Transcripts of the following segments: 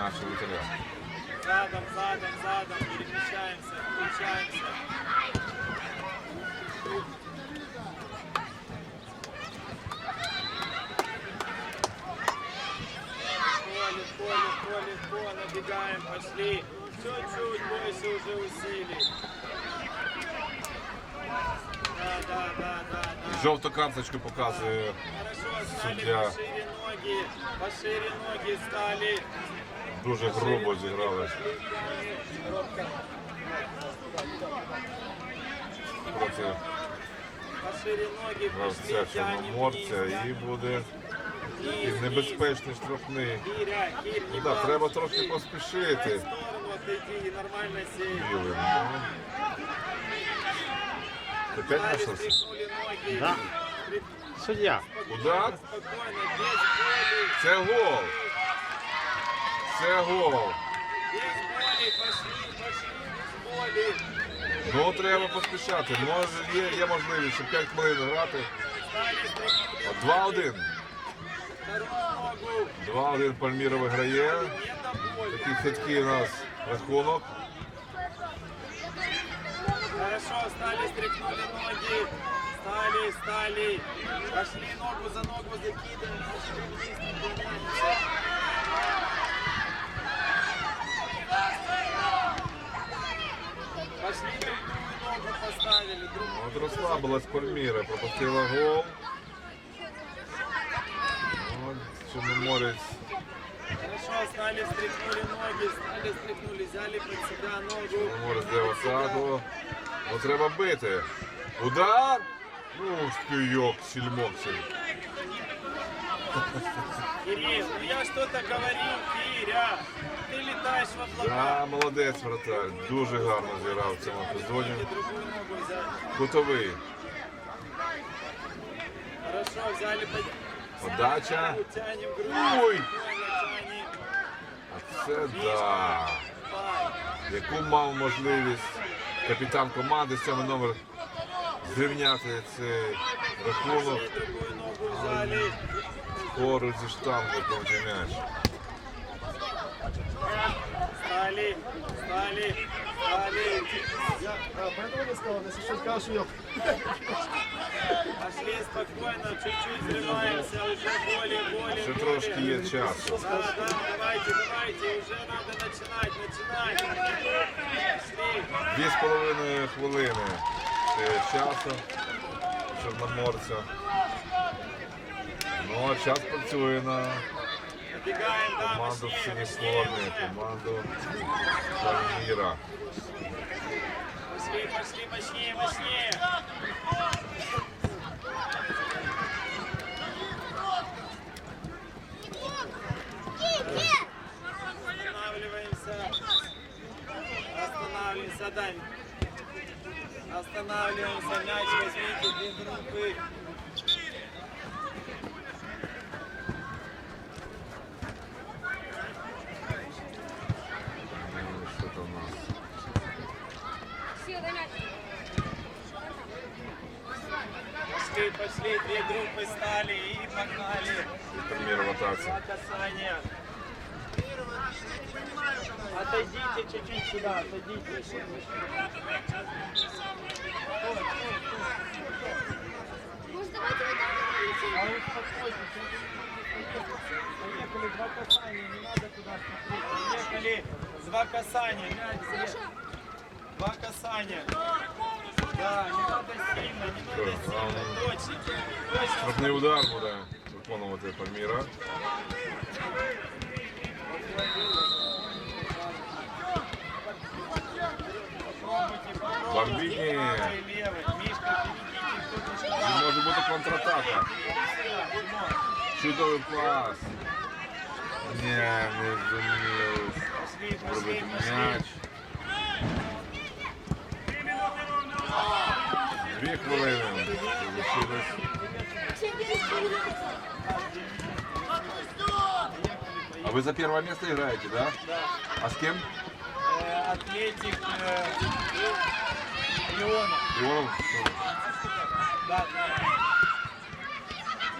Наші вратаря. Задом, задом, задом. Перемещаемся, включаемся. Легко, легко, легко, легко. Набегаем, пошли. Чуть-чуть больше уже усилий. Да, да, да, да, да. Жовту карточку показує Хорошо, стали Судья. пошире ноги, пошире ноги стали. Дуже грубо зіграли проти гравця Чорноморця і буде Вниз, небезпечний штрафний. Ну так, треба трохи поспішити. Ну, Опять Стали, наша стряхнули ноги. Да. Суддя. Удар. Це гол. Це гол. Ну треба поспішати. Може, є, є можливість, ще 5 хвилин грати. Стали, стряхнули От 2-1. вторую ногу. 2-1 Пальміра виграє. Такий хиткий у нас рахунок. Хорошо, стали, стряхнули ноги. Стали, стали. Пошли ногу за ногу закидываем. Пошли другую ногу поставили. Другую. От розслабилась Пальміра, пропустила гол. От Чорноморець Хорошо, стали, стряхнули ноги. Стали, стряхнули, взяли под себя ногу. Чорноморець де осаду. От треба бити. Удар! Ну ти йок. Кирилл, ну я что-то говорил, Киря. Да, молодець, вратар. Дуже гарно зіграв в цьому епізоді. Кутовий. Хорошо, взяли. Подача. Ой! А це да. Яку мав можливість капітан команди сьомий номер зрівняти цей рахунок поруч зі штангою м'яч. Стали, стали, стали. Я а, поэтому не сказал, если что, скажешь, ее. Пошли спокойно, чуть-чуть взрываемся, уже более, более, Ще трошки є часу. Да, да, давайте, давайте, уже надо начинать, начинать. Пошли. Дві з половиною хвилини ще часу чорноморця. Ну, а час працює на да, команду в мощнее, синій формі, команду Пальміра. Пошли, пошли, мощнее, мощнее. Останавливаемся. Останавливаемся, дай. Останавливаемся, мяч возьмите без руки. Пошли, две группы стали и погнали. Атаці. Два касания. Отойдите чуть-чуть сюда, отойдите. Может, давайте вот так А успокойтесь, Поехали, два касания, не надо туда смотреть. Поехали, два касания. Два касания. Да, не надо сильно, не надо Что, сильно, а, точно. Точно. Штрафний удар буде виконувати Пальміра. Бомбіні. Правый, левый. Мишка, перейдите, кто-то Це може бути контратака. Чудовий пас. Ні, не зуміли Пошли, пошли, зробити пошли. м'яч. Дві хвилини залишилось. А вы за первое место играете, да? Да. А с кем? Атлетик э, Леонов. Ионов? Да,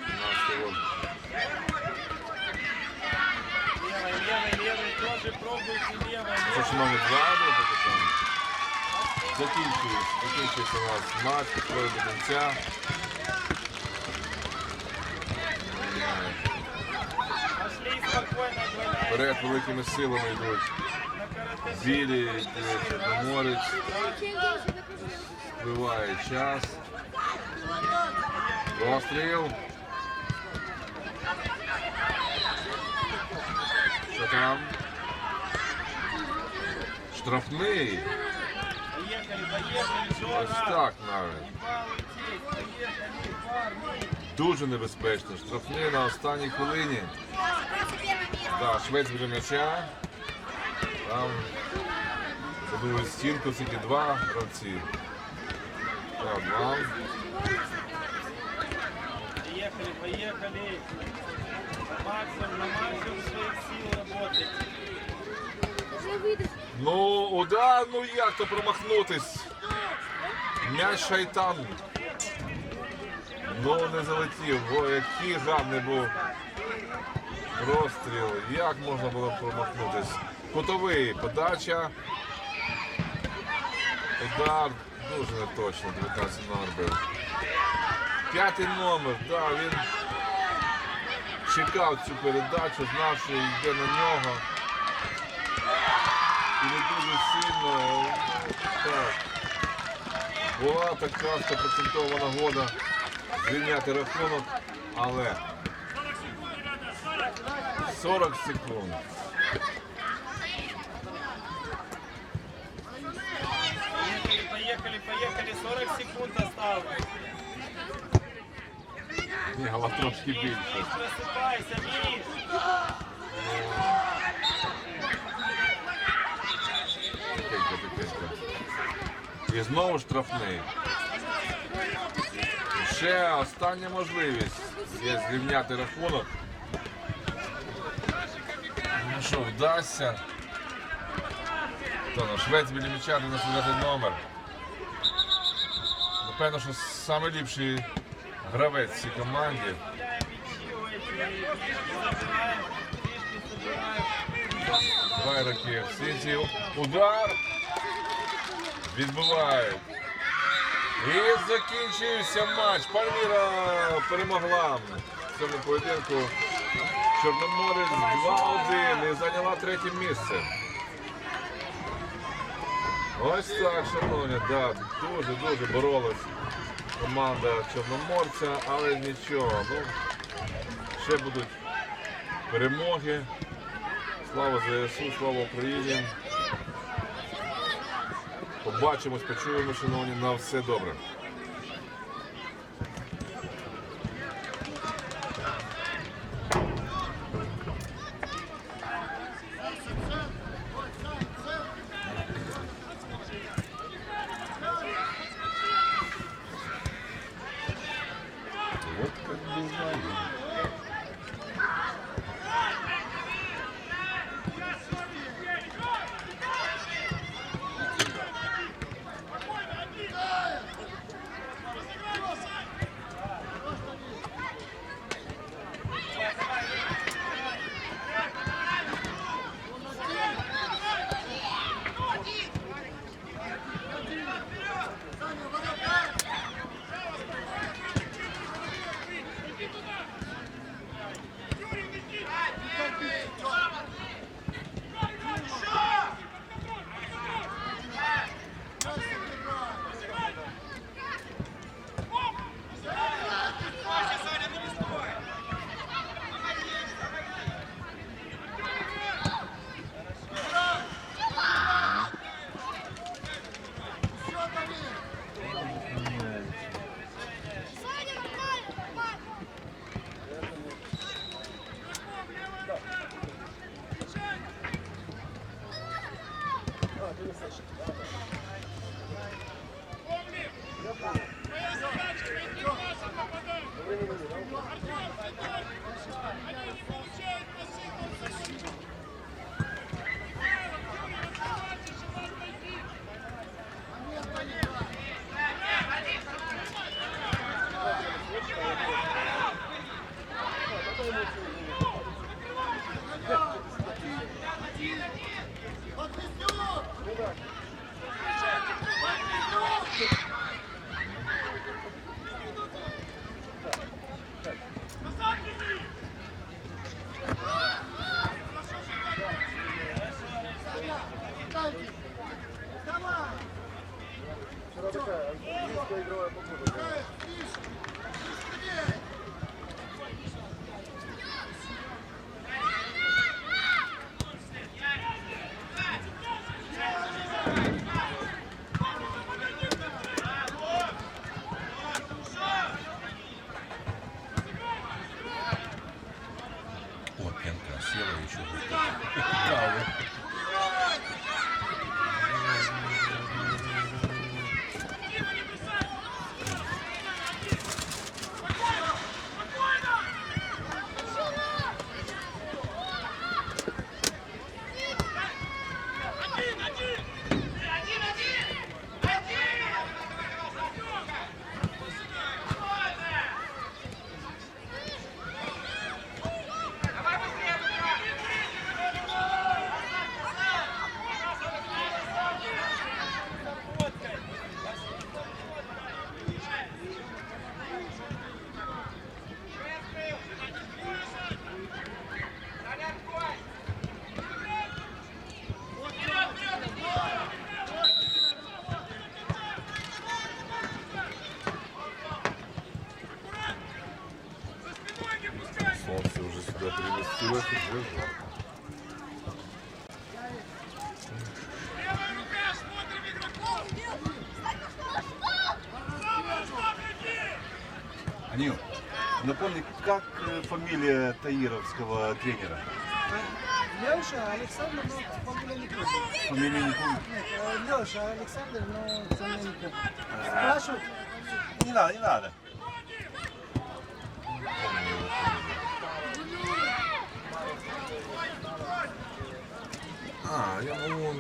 17 год. левый, левый, левый тоже пробуйте левой. Ззаду, поки що. Закінчується, закінчується у нас матч, підходить до кінця. Вперед великими силами йдуть. Білі, Чорноморець, впливає час. Розстріл. Що там? Штрафний. Ось так навіть. Дуже небезпечно. Штрафний на останній хвилині. Да, швець біля м'яча. Там будують стінку, тільки два гравці. Так, два. Поехали. На максимум, на максимум своих сил выйдешь. Ну, удар, ну як то промахнутись? М'яч шайтан. Ну не залетів. О, який гарний був розстріл. Як можна було промахнутись? Кутовий, подача. Удар дуже неточно, 19 номер. П'ятий номер, да, він чекав цю передачу, знав, що йде на нього. І не дуже сильно. Так. Була така стопроцентова нагода звільняти рахунок, але 40 секунд. Поехали, поехали, поехали. 40 секунд осталось. Ні, але трошки більше. Просыпайся, Миш. Тихенько. І знову штрафний. Ще остання можливість є зрівняти рахунок. Ну що, вдасться. Ну, швець біля м'яча 99 номер. Напевно, що найліпший гравець в цій команді. Раки. Всі ці удар відбивають. І закінчився матч. Пальміра перемогла в цьому поєдинку. Чорноморець 2-1 і зайняла третє місце. Ось так, шановні, да, дуже-дуже боролась команда Чорноморця, але нічого. Ну, ще будуть перемоги. Слава ЗСУ, слава Україні. Побачимось, почуємо, шановні, на все добре. Анил, напомни, как э, фамилия таировского тренера? Леша, Александр, но фамилия не помню. Фамилию не помню. Нет, Леша, Александр, но фамилия не помню. Спрашивают, Не надо, не надо. А, я ну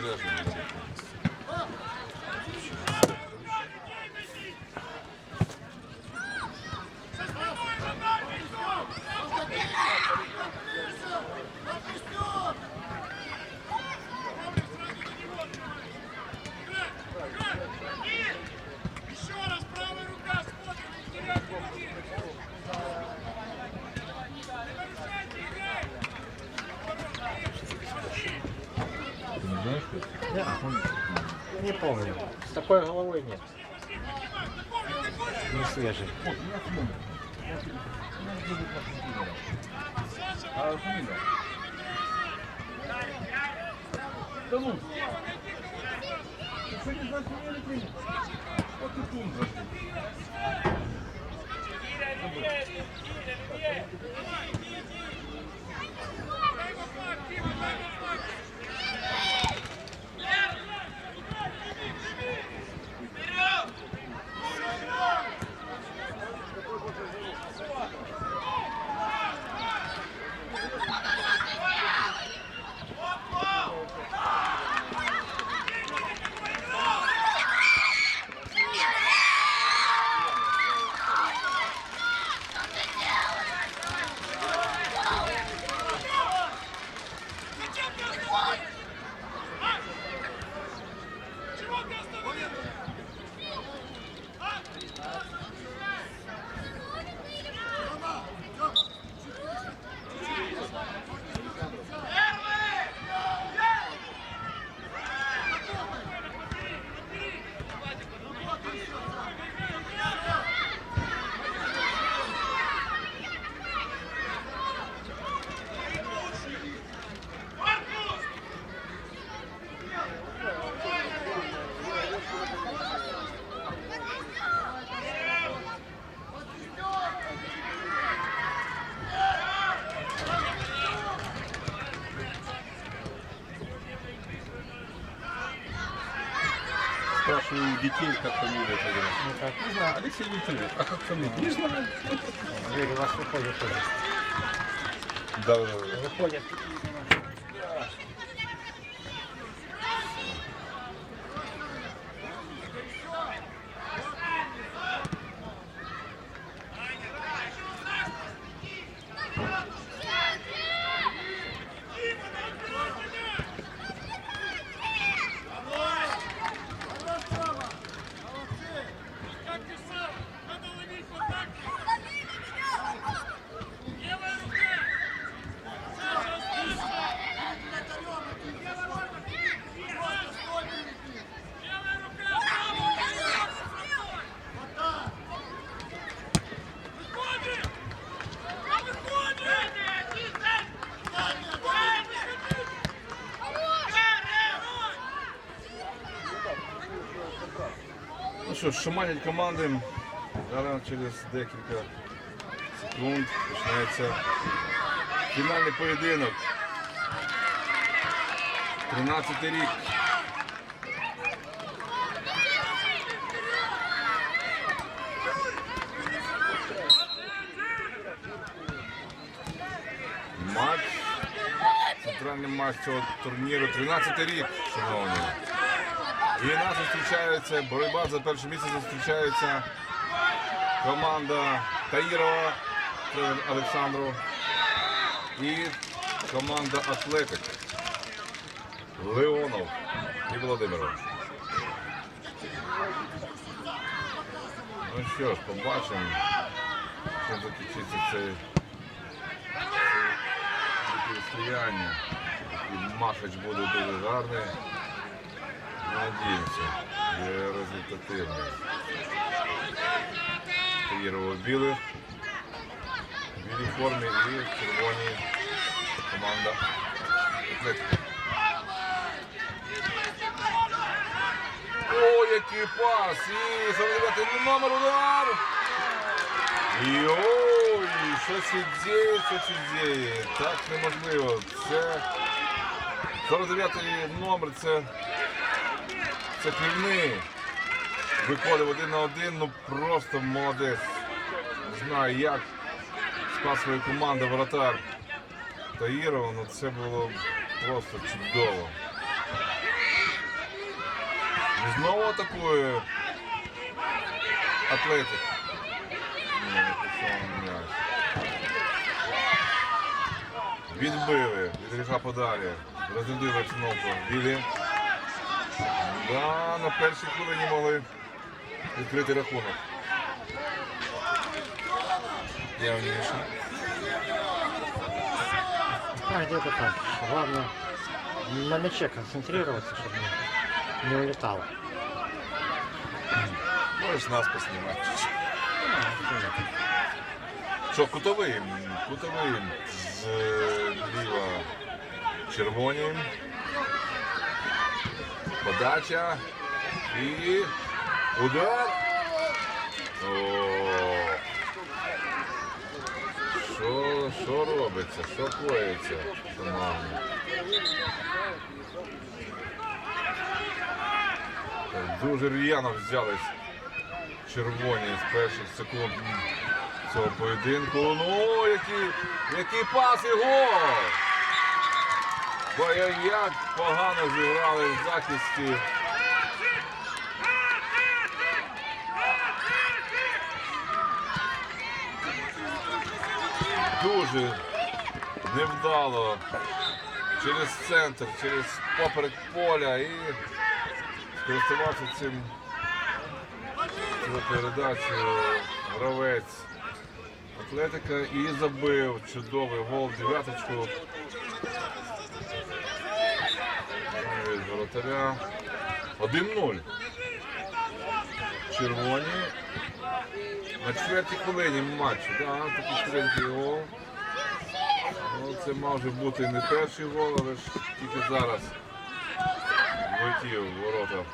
চলে আসুন такой нет. Не свежий. Да ну. Ты не знаешь фамилию тренера? Вот и тундра. Спрашиваю у детей, как Ну как? Не знаю, Алексей Викторович, а как фамилия? Не знаю. Дверь у вас выходит тоже. Да, да, да. Выходят. Що, ж, шаманять команди. Зараз через декілька секунд почнеться фінальний поєдинок. 13 рік. Матч. Центральний матч цього турніру. 13 рік, шановні. І нас зустрічається, боротьба за перше місце зустрічається команда Таїрова, Олександру і команда Атлетик Леонов і Володимиров. Ну що ж, побачимо, чим закінчиться цей протистояння. І Махач буде дуже гарний. Надіємося, є результативний. Таїрово білих, в білій формі і в червоній команда. О, який пас! І 49 номер удар! І ой, що це діє, що це? Так неможливо. Це 49 номер, це, це клівний. Виходив один на один, ну просто молодець. Не знаю як спас свою команду воротар Таїрова, ну це було просто чудово. І знову атакує Атлетик. Відбили, від гріха подалі. Розрядили обстановку. Білі. Да, на першій хвилині могли відкрити рахунок. Явніше. А, где-то там. Главное на мяче концентрироваться, чтобы не, не улетало. Можеш нас поснімати. Що, кутовий? Кутовий зліва червоні. Подача. І удар. Що, що робиться? Що коїться, шановні? Дуже р'яно взялись червоні з перших секунд цього поєдинку. Ну, який, який пас і гол! Бо як погано зіграли в захисті. Дуже невдало через центр, через поперек поля і скористувався цим передачею гравець Атлетика і забив чудовий гол дев'яточку від воротаря. 1-0. Червоні. На четвертій хвилині матчу. Да, такий швидкий гол. Ну, це мав вже бути не перший гол, але ж тільки зараз влетів ворота.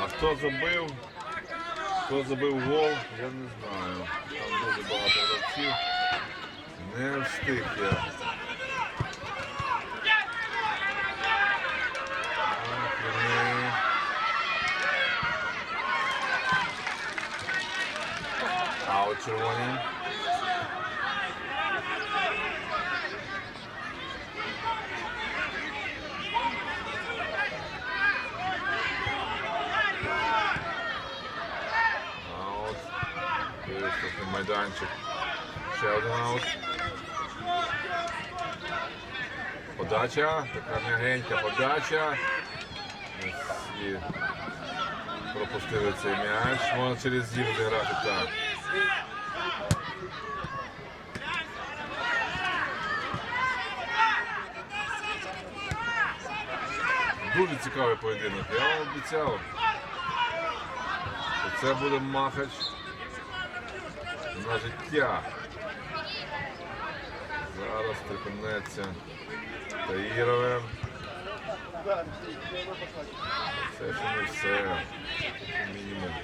А хто забив? Хто забив гол, я не знаю. Там дуже багато гравців. Не встиг я. А от червоні. Аут. Виступний майданчик. Ще один аут. Подача. Така м'ягенька подача. І пропустили цей м'яч. Можна через зів зіграти так. Дуже цікавий поєдинок. Я вам обіцяв. Це буде махач на життя. Зараз припинеться Таїрове. Це ще не все. Мінімум.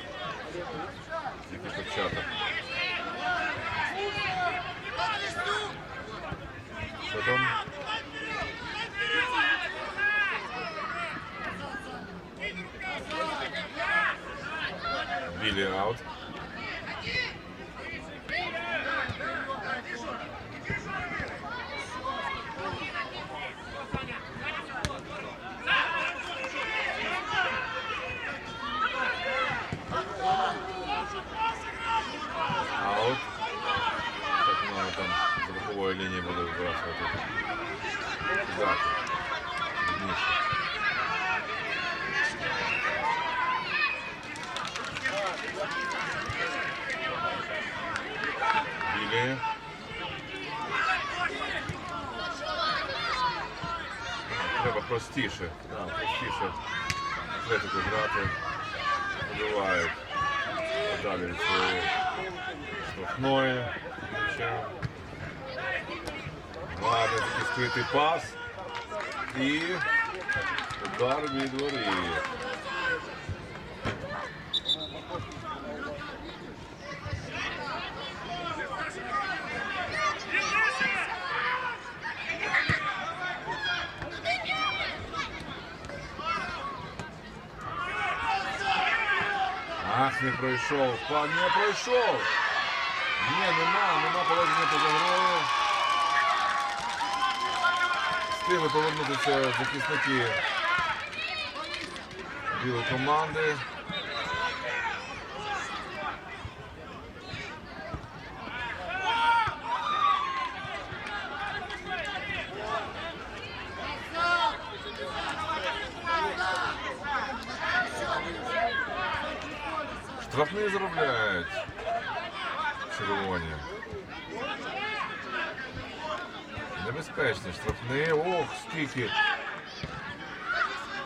Тільки початок. Що там? Білі аут. Аут. Так много там з бокової лінії буде вибрасувати. Так. Видніше. Білі. Треба простіше. Да, простіше. Атлетику грати. Побивають. Далі від своєї штрафної. Такий скритий пас. І удар від воріт. Не пройшов. Пан не пройшов. Ні, нема, нема положення по загрою. Встигли повернутися захисники білої команди. Штрафні заробляють червоні. Небезпечні штрафні. Ох, скільки.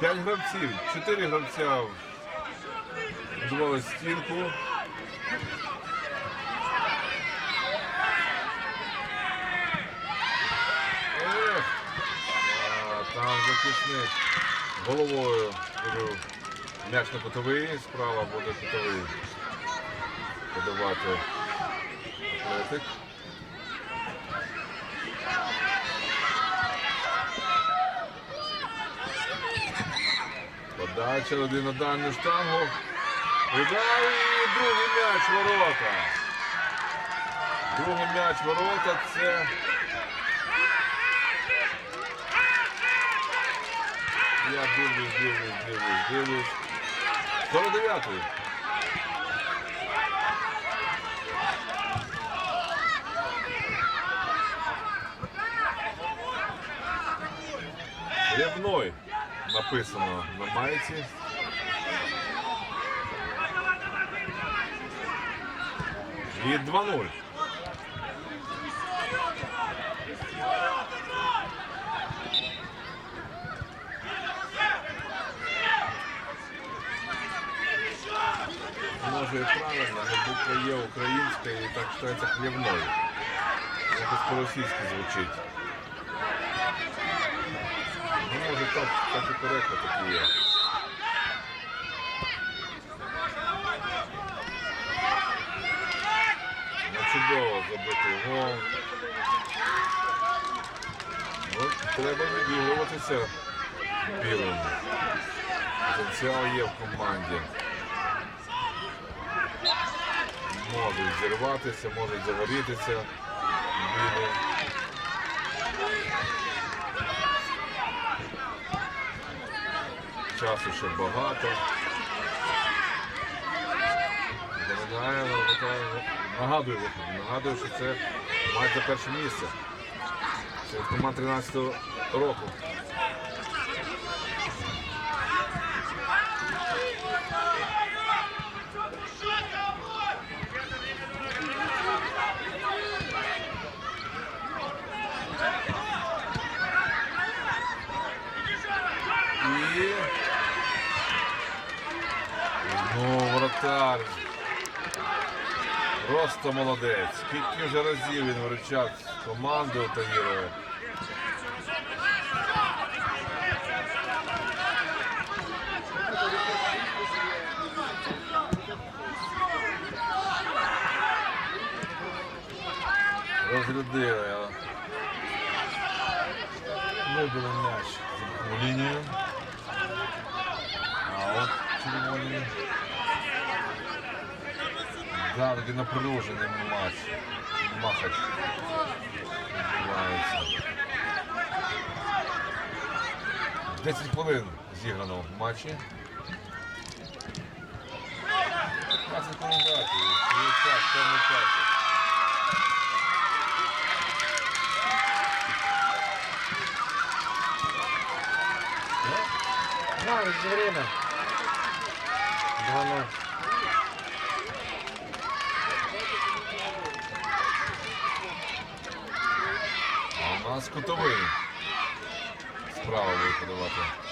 П'ять гравців, чотири гравця вдавали стінку. Ех, а, там захисник головою м'яч на кутовий, справа буде кутовий подавати атлетик. Подача один на дальню штангу. Удар другий м'яч ворота. Другий м'яч ворота це. Я дивлюсь, дивлюсь, дивлюсь, дивлюсь. 49-й. Рябной написано на майці. І 2-0. Може і правильно, але буква є українська і так читається хлібною. Якось по-російськи звучить. Може так, так і коректно так є. Ну, чудово забитий гол. Ну, треба відігруватися білим. Потенціал є в команді. Можуть зірватися, можуть загорітися. Білі. Часу ще багато. Нагадаю, нагадую, нагадую, що це матч за перше місце. Це команда 13-го року. І... Ну. Просто молодець. Скільки вже разів він виручав команду Таїрове. Розрядили. а. Вибили м'яч в лінію. А от червоні. Да, такий напружений матч. Махач відбувається. 10 хвилин зіграно в матчі. 15 хвилин грати. Час, певний есть время. 2-0. А у нас кутовий. Справа буде подавати.